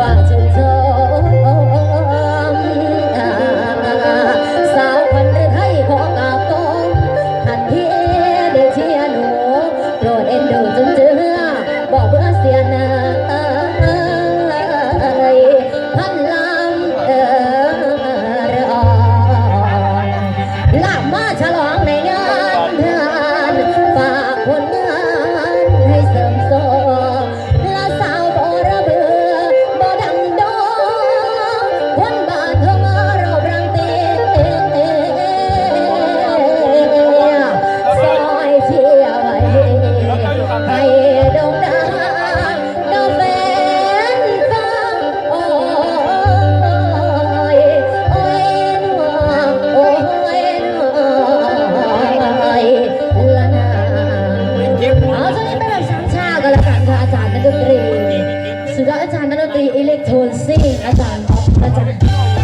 断了真 สุดยอดอาจารย์นักดนตรีอิเล็กโทรนซิ่งอาจารย์ออฟนะจ๊ะ